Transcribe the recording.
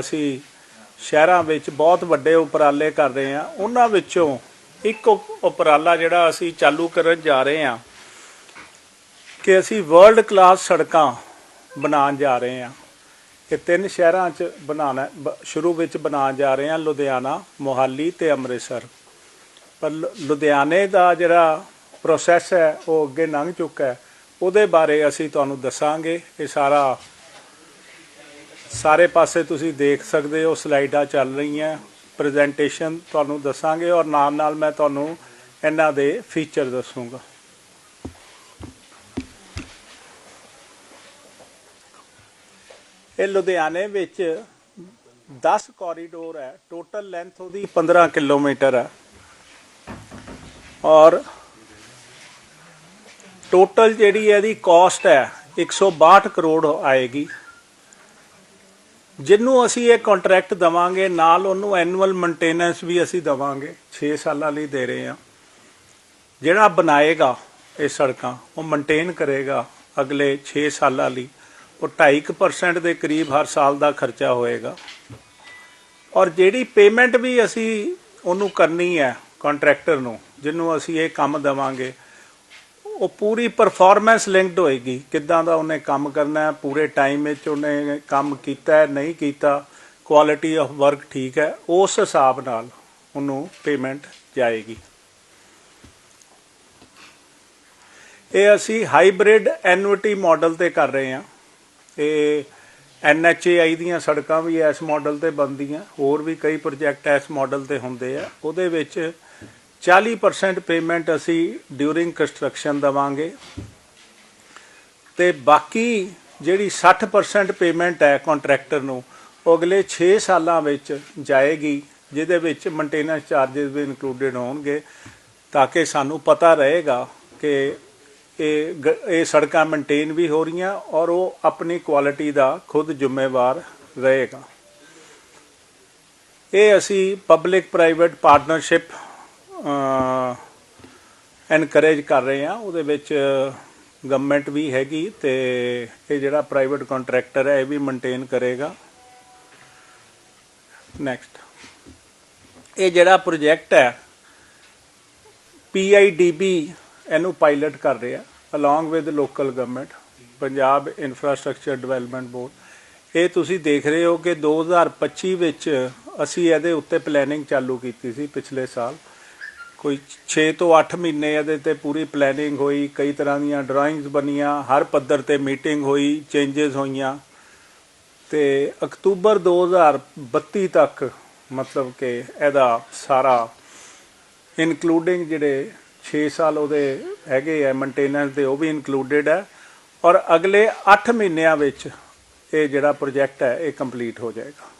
ਅਸੀਂ ਸ਼ਹਿਰਾਂ ਵਿੱਚ ਬਹੁਤ ਵੱਡੇ ਉਪਰਾਲੇ ਕਰ ਰਹੇ ਹਾਂ। ਉਹਨਾਂ ਵਿੱਚੋਂ ਇੱਕ ਉਪ- ਉਪਰਾਲਾ ਜਿਹੜਾ ਅਸੀਂ ਚਾਲੂ ਕਰਨ ਜਾ ਰਹੇ ਹਾਂ ਕਿ ਅਸੀਂ ਵਰਲਡ ਕਲਾਸ ਸੜਕਾਂ ਬਣਾਉਣ ਜਾ ਰਹੇ ਹਾਂ। ਇਹ ਤਿੰਨ ਸ਼ਹਿਰਾਂ 'ਚ ਬਣਾਉਣਾ, ਬ- ਸ਼ੁਰੂ ਵਿੱਚ ਬਣਾਉਣ ਜਾ ਰਹੇ ਹਾਂ, ਲੁਧਿਆਣਾ, ਮੋਹਾਲੀ ਤੇ ਅੰਮ੍ਰਿਤਸਰ। ਪਰ ਲੁ- ਲੁਧਿਆਣੇ ਦਾ ਜਿਹੜਾ ਪ੍ਰੋਸੈਸ ਹੈ, ਉਹ ਅੱਗੇ ਲੰਘ ਚੁੱਕਾ ਹੈ। ਉਹਦੇ ਬਾਰੇ ਅਸੀਂ ਤੁਹਾਨੂੰ ਦੱਸਾਂਗੇ। ਇਹ ਸਾਰਾ ਸਾਰੇ ਪਾਸੇ ਤੁਸੀਂ ਦੇਖ ਸਕਦੇ ਹੋ, ਸਲਾਈਡਾਂ ਚੱਲ ਰਹੀਆਂ ਪ੍ਰੈਜੈਂਟੇਸ਼ਨ ਤੁਹਾਨੂੰ ਦੱਸਾਂਗੇ ਔਰ ਨਾਲ ਨਾਲ ਮੈਂ ਤੁਹਾਨੂੰ ਇਹਨਾਂ ਦੇ ਫੀਚਰ ਦੱਸੂਗਾ। ਇਹ ਲੁਧਿਆਣੇ ਵਿੱਚ 10 ਕੋਰੀਡੋਰ ਹੈ ਟੋਟਲ ਲੈਂਥ ਉਹਦੀ 15 ਕਿਲੋਮੀਟਰ ਹੈ। ਔਰ ਟੋਟਲ ਜਿਹੜੀ ਇਹਦੀ ਕਾਸਟ ਹੈ 162 ਕਰੋੜ ਆਏਗੀ। ਜਿਹਨੂੰ ਅਸੀਂ ਇਹ ਕੰਟਰੈਕਟ ਦਵਾਂਗੇ, ਨਾਲ ਉਹਨੂੰ ਐਨੂਅਲ ਮੇਨਟੇਨੈਂਸ ਵੀ ਅਸੀਂ ਦਵਾਂਗੇ 6 ਸਾਲਾਂ ਲਈ ਦੇ ਰਹੇ ਹਾਂ। ਜਿਹੜਾ ਬਣਾਏਗਾ ਇਹ ਸੜਕਾਂ, ਉਹ ਮੇਨਟੇਨ ਕਰੇਗਾ ਅਗਲੇ 6 ਸਾਲਾਂ ਲਈ। ਉਹ 2.5% ਦੇ ਕਰੀਬ ਹਰ ਸਾਲ ਦਾ ਖਰਚਾ ਹੋਏਗਾ। ਔਰ ਜਿਹੜੀ ਪੇਮੈਂਟ ਵੀ ਅਸੀਂ ਉਹਨੂੰ ਕਰਨੀ ਹੈ ਕੰਟਰੈਕਟਰ ਨੂੰ, ਜਿਹਨੂੰ ਅਸੀਂ ਇਹ ਕੰਮ ਦਵਾਂਗੇ ਉਹ ਪੂਰੀ ਪਰਫਾਰਮੈਂਸ ਲਿੰਕਡ ਹੋਏਗੀ। ਕਿੱਦਾਂ ਦਾ ਉਹਨੇ ਕੰਮ ਕਰਨਾ ਹੈ, ਪੂਰੇ ਟਾਈਮ ਵਿੱਚ ਉਹਨੇ ਕੰਮ ਕੀਤਾ ਹੈ, ਨਹੀਂ ਕੀਤਾ ਕੁਆਲਿਟੀ ਆਫ ਵਰਕ ਠੀਕ ਹੈ, ਉਸ ਹਿਸਾਬ ਨਾਲ ਉਹਨੂੰ ਪੇਮੈਂਟ ਜਾਏਗੀ। ਇਹ ਅਸੀਂ ਹਾਈਬ੍ਰਿਡ ਐਨੂਇਟੀ ਮਾਡਲ ਤੇ ਕਰ ਰਹੇ ਹਾਂ। ਇਹ ਐਨਐਚਏਆਈ ਦੀਆਂ ਸੜਕਾਂ ਵੀ ਇਸ ਮਾਡਲ ਤੇ ਬਣਦੀਆਂ, ਹੋਰ ਵੀ ਕਈ ਪ੍ਰੋਜੈਕਟ ਇਸ ਮਾਡਲ ਤੇ ਹੁੰਦੇ ਆ। ਉਹਦੇ ਵਿੱਚ 40% ਪੇਮੈਂਟ ਅਸੀਂ ਡਿਊਰਿੰਗ ਕੰਸਟਰਕਸ਼ਨ ਦਵਾਂਗੇ ਤੇ ਬਾਕੀ ਜਿਹੜੀ 60% ਪੇਮੈਂਟ ਹੈ ਕੰਟਰੈਕਟਰ ਨੂੰ, ਉਹ ਅਗਲੇ 6 ਸਾਲਾਂ ਵਿੱਚ ਜਾਏਗੀ, ਜਿਹਦੇ ਵਿੱਚ ਮੇਨਟੇਨੈਂਸ ਚਾਰजेस ਵੀ ਇਨਕਲੂਡਡ ਹੋਣਗੇ, ਤਾਂ ਕਿ ਸਾਨੂੰ ਪਤਾ ਰਹੇਗਾ ਕਿ ਇਹ ਗ- ਇਹ ਸੜਕਾਂ ਮੇਨਟੇਨ ਵੀ ਹੋ ਰਹੀਆਂ ਔਰ ਉਹ ਆਪਣੀ ਕੁਆਲਿਟੀ ਦਾ ਖੁਦ ਜ਼ਿੰਮੇਵਾਰ ਰਹੇਗਾ। ਇਹ ਅਸੀਂ ਪਬਲਿਕ ਪ੍ਰਾਈਵੇਟ ਪਾਰਟਨਰਸ਼ਿਪ ਐਨਕਰੇਜ ਕਰ ਰਹੇ ਹਾਂ। ਉਹਦੇ ਵਿੱਚ ਗਵਰਨਮੈਂਟ ਵੀ ਹੈਗੀ ਤੇ ਇਹ ਜਿਹੜਾ ਪ੍ਰਾਈਵੇਟ ਕੰਟਰੈਕਟਰ ਹੈ, ਇਹ ਵੀ ਮੇਨਟੇਨ ਕਰੇਗਾ। ਨੈਕਸਟ ਇਹ ਜਿਹੜਾ ਪ੍ਰੋਜੈਕਟ ਹੈ PIDB ਇਹਨੂੰ ਪਾਇਲਟ ਕਰ ਰਿਹਾ along with local government Punjab infrastructure development board ਇਹ ਤੁਸੀਂ ਦੇਖ ਰਹੇ ਹੋ ਕਿ 2025 ਵਿੱਚ ਅਸੀਂ ਇਹਦੇ ਉੱਤੇ ਪਲੈਨਿੰਗ ਚਾਲੂ ਕੀਤੀ ਸੀ ਪਿਛਲੇ ਸਾਲ। ਕੋਈ 6 ਤੋਂ 8 ਮਹੀਨੇ ਇਹਦੇ ਤੇ ਪੂਰੀ ਪਲੈਨਿੰਗ ਹੋਈ, ਕਈ ਤਰ੍ਹਾਂ ਦੀਆਂ ਡਰਾਇੰਗਸ ਬਣੀਆਂ, ਹਰ ਪੱਧਰ ਤੇ ਮੀਟਿੰਗ ਹੋਈ ਚੇਂਜਸ ਹੋਈਆਂ। ਤੇ ਅਕਤੂਬਰ 2032 ਤੱਕ ਮਤਲਬ ਕਿ ਇਹਦਾ ਸਾਰਾ ਇਨਕਲੂਡਿੰਗ ਜਿਹੜੇ 6 ਸਾਲ ਉਹਦੇ ਹੈਗੇ ਆ ਮੇਨਟੇਨੈਂਸ ਦੇ, ਉਹ ਵੀ ਇਨਕਲੂਡਡ ਹੈ। ਔਰ ਅਗਲੇ 8 ਮਹੀਨਿਆਂ ਵਿੱਚ ਇਹ ਜਿਹੜਾ ਪ੍ਰੋਜੈਕਟ ਹੈ, ਇਹ ਕੰਪਲੀਟ ਹੋ ਜਾਏਗਾ।